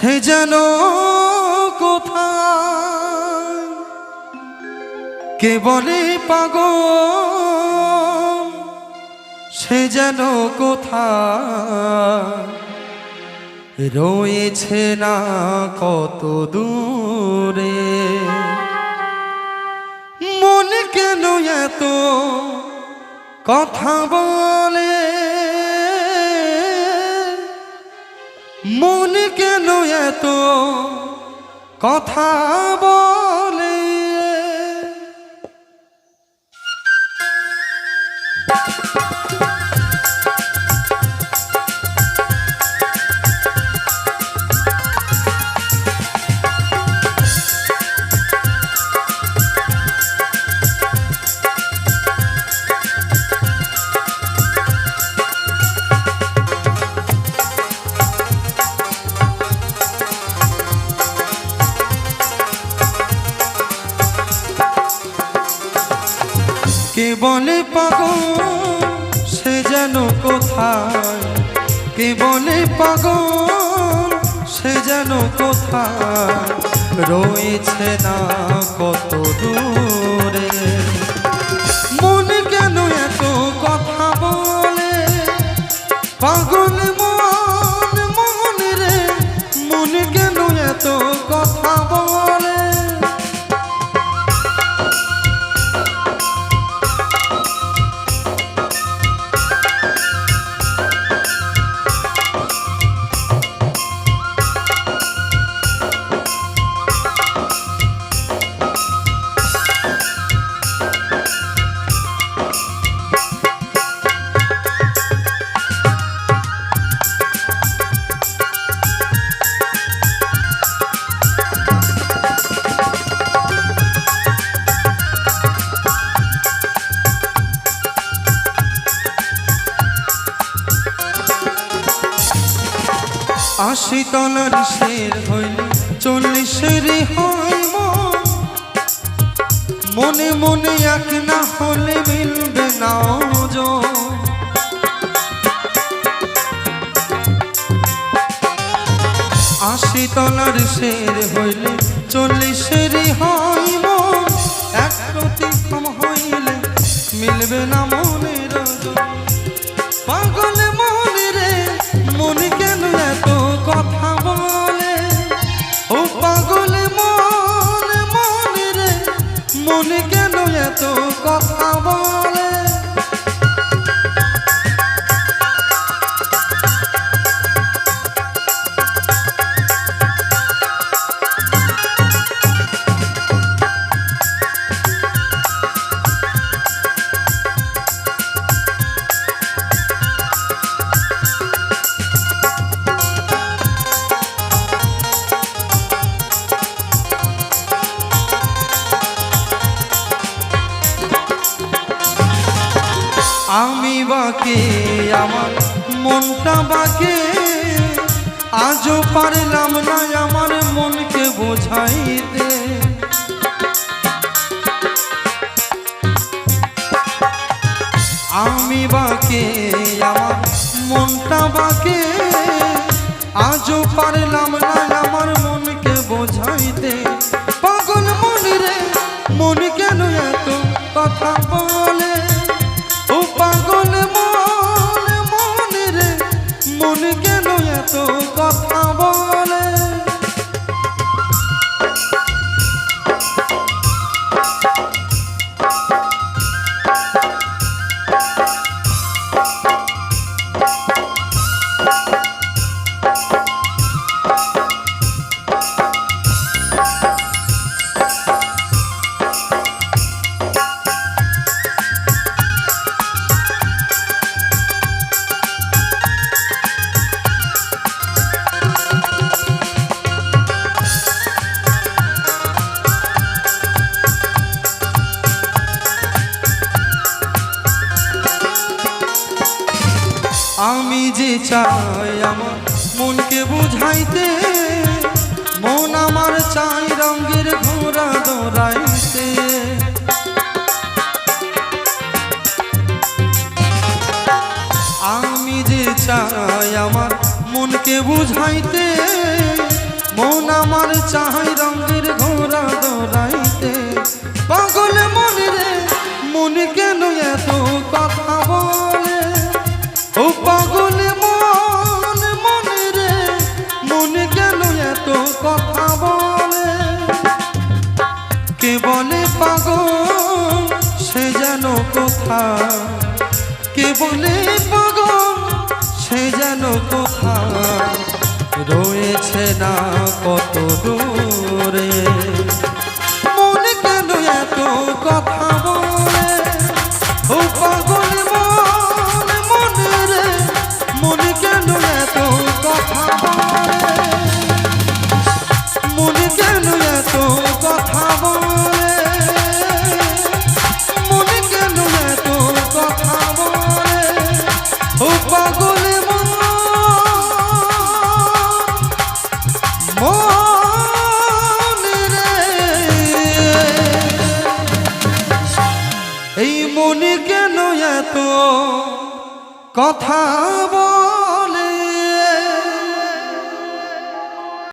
সে যেন কোথায়? কে বলে সে যেন কোথায়? রয়েছে না কত দূরে? মন কেন এত কথা বলে? মন কেন এত কথা বলে? কে বলে পাগল সে যেন কোথায়? কে বলে পাগল সে যেন কোথায়? রয়েছে না কত দূরে। আশি তলার শের হইল চল্লিশের হয় মনে মনে এক না হলে মিলবে না। আশি তলার শের হইলে চল্লিশের হয় মন কেন এত কথা বলে? আমি বাকে, আমার মনটা বাকে। আজও পারলাম না আমার মনকে বোঝাইতে। আমি বাকে, আমার মনটা বাকে। আজও পারলাম না আমার আমি যে চাই আমার মনকে বুঝাইতে, মন আমার চাই রঙের ঘোরা দৌড়াইতে। আমি যে চাই আমার মনকে বুঝাইতে, মন আমার চাই কোথা। কে বলে, পাগল, সে যেন কোথা রয়েছে না কত দূরে। মনে কেন এত কথা? মতো কথা বল।